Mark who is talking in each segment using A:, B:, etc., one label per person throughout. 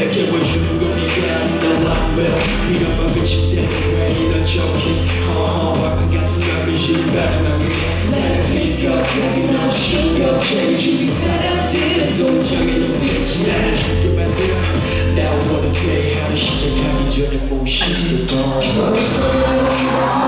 A: Belki başını göreceğim Allah'ım ve Bilmem içimde beni de çok iyi Ha bak hayatımda bir şey vermem Nerede yok Tabii ne şey yok Şey çünkü sen artık Dolacak benim bitch Nerede çünkü ben de Now what a day Her şeyde
B: kendi canım o işte Doğru Doğru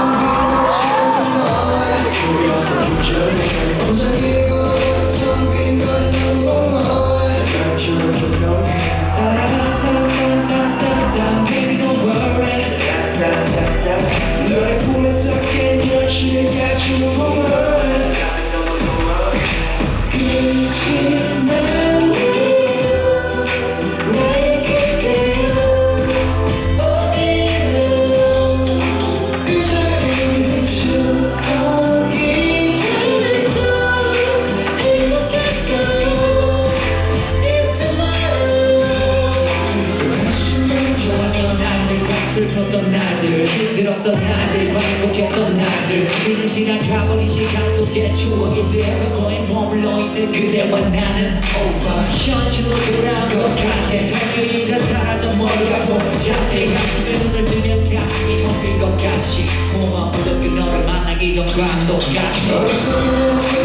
B: 슬펐던 날들 힘들었던 날들과 행복했던 날들. 이제 지난 가버린 시간 속에 추억이 되어 거의 머물러 있는 그대와 나는 over. 현실로 돌아온 것 같아 삶이 이제 사라져 머리가 복잡해 가슴에 눈을 뜨면 가슴이 텅빈 것 같이. 고마운 그 너를 만나기 전과 똑같이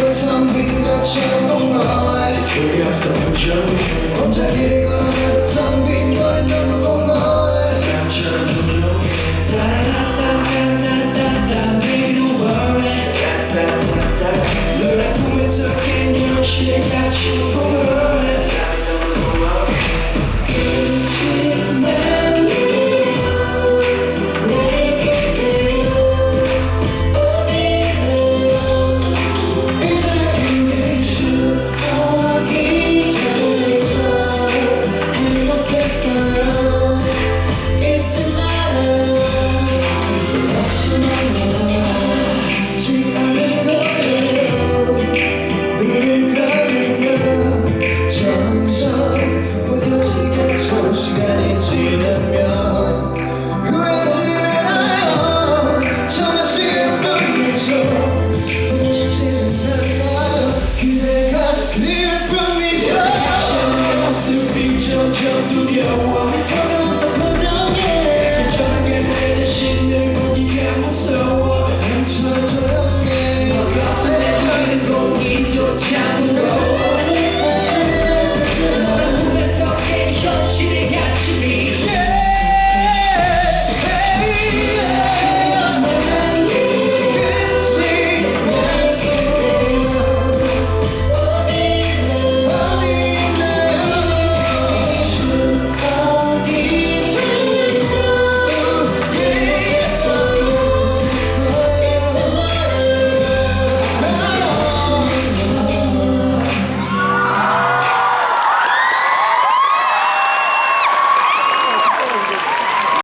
C: Can you actually catch your